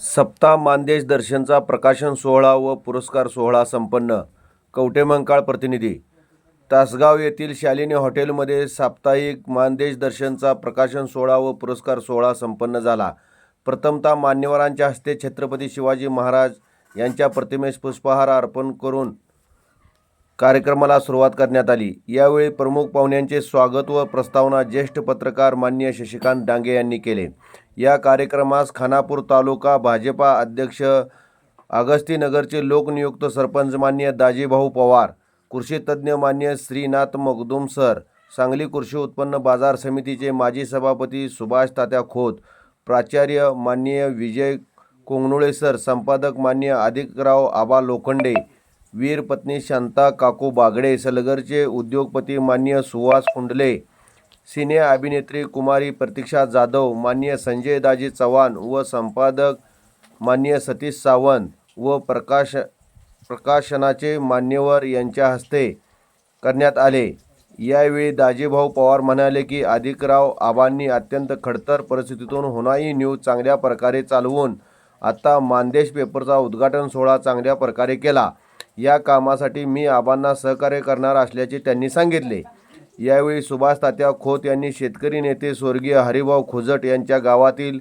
सप्ताह मानदेश दर्शनचा प्रकाशन सोहळा व पुरस्कार सोहळा संपन्न. कवटेमंकाळ प्रतिनिधी. तासगाव येथील शालिनी हॉटेलमध्ये साप्ताहिक मानदेश दर्शनचा प्रकाशन सोहळा व पुरस्कार सोहळा संपन्न झाला. प्रथमतः मान्यवरांच्या हस्ते छत्रपती शिवाजी महाराज यांच्या प्रतिमेस पुष्पहार अर्पण करून कार्यक्रमाला सुरुवात करण्यात आली. यावेळी प्रमुख पाहुण्यांचे स्वागत व प्रस्तावना ज्येष्ठ पत्रकार मान्य शशिकांत डांगे यांनी केले. या कार्यक्रमास खानापूर तालुका भाजपा अध्यक्ष अगस्तीनगरचे लोकनियुक्त सरपंच मान्य दाजीभाऊ पवार कृषीतज्ञ मान्य श्रीनाथ मगदुम सर सांगली कृषी उत्पन्न बाजार समितीचे माजी सभापती सुभाष तात्या खोत प्राचार्य मान्य विजय कोंगणुळे सर संपादक मान्य अधिकराव आबा लोखंडे वीर पत्नी शांता काकू बागडे सलगरचे उद्योगपती मान्य सुहास कुंडले सिने अभिनेत्री कुमारी प्रतीक्षा जाधव मान्य संजय दाजी चव्हाण व संपादक मान्य सतीश सावंत व प्रकाश प्रकाशनाचे मान्यवर यांच्या हस्ते करण्यात आले. यावेळी दाजीभाऊ पवार म्हणाले की अधिकराव आबांनी अत्यंत खडतर परिस्थितीतून होणारी न्यूज चांगल्या प्रकारे चालवून आता मानदेश पेपरचा उद्घाटन सोहळा चांगल्या प्रकारे केला. या कामासाठी मी आबांना सहकार्य करणार असल्याचे त्यांनी सांगितले. यावेळी सुभाष तात्या खोत यांनी शेतकरी नेते स्वर्गीय हरिभाऊ खोजट यांच्या गावातील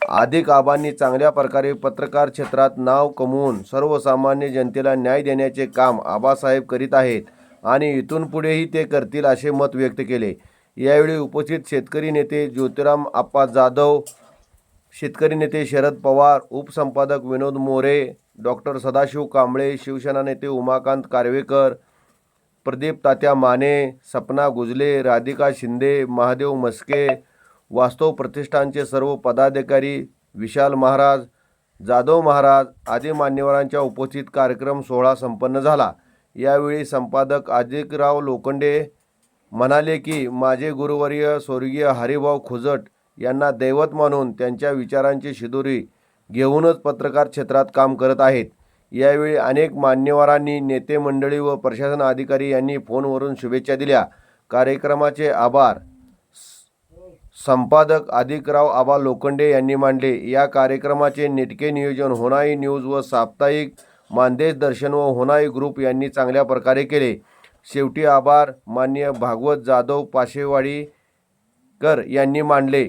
अधिक आबांनी चांगल्या प्रकारे पत्रकार क्षेत्रात नाव कमवून सर्वसामान्य जनतेला न्याय देण्याचे काम आबासाहेब करीत आहेत आणि इथून पुढेही ते करतील असे मत व्यक्त केले. यावेळी उपस्थित शेतकरी नेते ज्योतिराम आप्पा जाधव शेतकरी नेते शरद पवार उपसंपादक विनोद मोरे डॉक्टर सदाशिव कांबळे शिवसेना नेते उमाकांत कारवेकर प्रदीप तात्या माने सपना गुजले राधिका शिंदे महादेव मस्के वास्तव प्रतिष्ठानचे सर्व पदाधिकारी विशाल महाराज जाधव महाराज आदी मान्यवरांच्या उपस्थित कार्यक्रम सोहळा संपन्न झाला. यावेळी संपादक अधिकराव लोखंडे म्हणाले की माझे गुरुवर्य स्वर्गीय हरिभाऊ खोजट यांना दैवत मानून त्यांच्या विचारांची शिदोरी घेऊनच पत्रकार क्षेत्रात काम करत आहेत. यावेळी अनेक मान्यवरांनी नेते मंडळी व प्रशासन अधिकारी यांनी फोनवरून शुभेच्छा दिल्या. कार्यक्रमाचे आभार. संपादक अधिकराव आबा लोखंडे यांनी मांडले. या कार्यक्रमाचे नेटके नियोजन होनाई न्यूज व साप्ताहिक मानदेश दर्शन व होनाई ग्रुप यांनी चांगल्या प्रकारे केले. शेवटी आभार. मान्य भागवत जाधव पाशेवाडीकर यांनी मांडले.